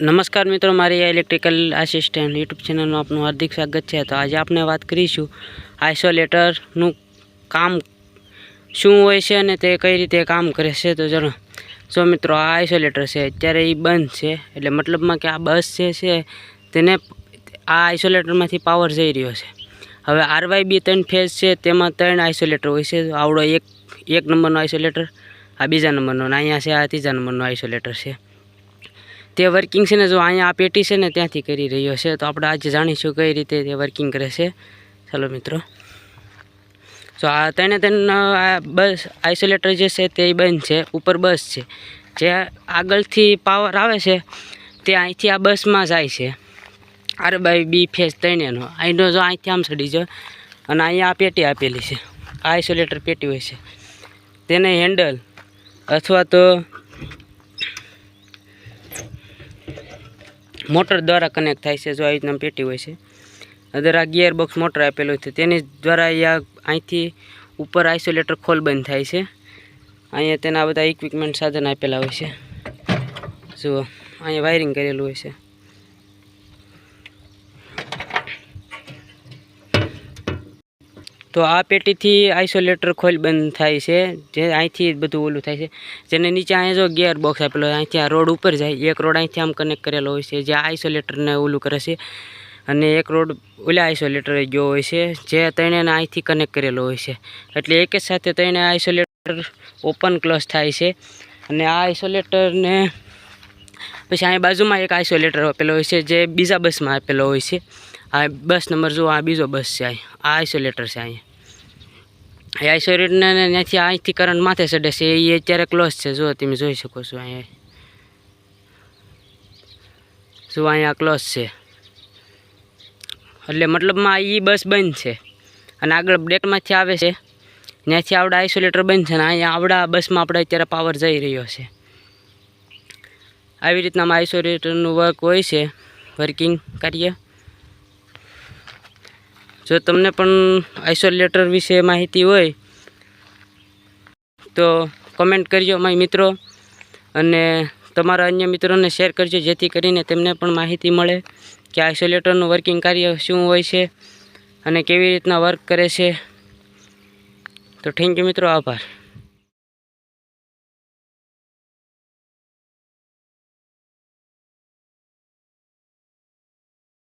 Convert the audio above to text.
નમસ્કાર મિત્રો, મારી ઇલેક્ટ્રિકલ આસિસ્ટન્ટ યુટ્યુબ ચેનલમાં આપનું હાર્દિક સ્વાગત છે. તો આજે આપણે વાત કરીશું આઇસોલેટરનું કામ શું હોય છે અને તે કઈ રીતે કામ કરે છે. તો જણો જો મિત્રો, આ આઇસોલેટર છે, અત્યારે એ બંધ છે. એટલે મતલબમાં કે આ બસ જે છે, તેને આ આઇસોલેટરમાંથી પાવર જઈ રહ્યો છે. હવે આરવાય બી ત્રણ ફેઝ છે, તેમાં ત્રણ આઇસોલેટર હોય છે. આવડો એક એક નંબરનો આઇસોલેટર આ બીજા નંબરનો, અને અહીંયા છે આ ત્રીજા નંબરનો આઇસોલેટર છે. તે વર્કિંગ છે ને જો અહીંયા આ પેટી છે ને ત્યાંથી કરી રહ્યો છે. તો આપણે આજે જાણીશું કઈ રીતે તે વર્કિંગ કરે છે ચાલો મિત્રો. તો આ તેને તેને આ બસ આઇસોલેટર જે છે તે બંધ છે. ઉપર બસ છે. જે આગળથી પાવર આવે છે, તે અહીંથી આ બસમાં જાય છે. આર બાય બી ફેસ ત્રણેનો અહીંનો જો અહીંથી આમ ચડી જાય અને અહીંયા આ પેટી આપેલી છે. આઇસોલેટર પેટી હોય છે. તેને હેન્ડલ અથવા તો મોટર દ્વારા કનેક્ટ થાય છે, જો આવી રીતના પેટી હોય છે. અંદર આ ગિયર બોક્સ મોટર આપેલું છે, તેની દ્વારા અહીંયા અહીંથી ઉપર આઇસોલેટર ખોલ બંધ થાય છે. અહીંયા તેના બધા ઇક્વિપમેન્ટ સાધન આપેલા હોય છે. જુઓ, અહીંયા વાયરિંગ કરેલું હોય છે. તો આ પેટીથી આઇસોલેટર ખોલ બંધ થાય છે. જે અહીંથી બધું ઓલું થાય છે. જેને નીચે અહીંયા જો ગિયર બોક્સ આપેલો અહીંથી આ રોડ ઉપર જાય. એક રોડ અહીંથી આમ કનેક્ટ કરેલો હોય છે. જે આઇસોલેટરને ઓલું કરે છે. અને એક રોડ ઓલા આઇસોલેટર ગયો હોય છે, જે ત્રણેને અહીંથી કનેક્ટ કરેલો હોય છે. એટલે એક જ સાથે ત્રણે આઇસોલેટર ઓપન ક્લોઝ થાય છે. અને આ આઇસોલેટરને પછી અહીંયા બાજુમાં એક આઇસોલેટર આપેલો હોય છે, જે બીજા બસમાં આપેલો હોય છે. આ બસ નંબર જુઓ, આ બીજો બસ છે અહીં આ આઇસોલેટર છે અહીંયા. એ આઇસોલેટરને ત્યાંથી અહીંથી કરંટ માથે ચડે છે, એ અત્યારે ક્લોઝ છે. જો તમે જોઈ શકો છો અહીંયા. જો અહીંયા ક્લોઝ છે. એટલે મતલબમાં એ બસ બંધ છે. અને આગળ બ્રેકમાંથી આવે છે. ત્યાંથી આવડા આઇસોલેટર બંધ છે અને અહીંયા આવડા બસમાં આપણે અત્યારે પાવર જઈ રહ્યો છે. આવી રીતના આઇસોલેટરનું વર્ક હોય છે, વર્કિંગ કાર્ય જો તમને પણ આઇસોલેટર વિશે માહિતી હોય, તો કમેન્ટ કરજો મારી મિત્રો અને તમારા અન્ય મિત્રોને શેર કરજો, જેથી કરીને તેમને પણ માહિતી મળે કે આઇસોલેટરનું વર્કિંગ કાર્ય શું હોય છે અને કેવી રીતના વર્ક કરે છે. તો થેન્ક યુ મિત્રો, આભાર.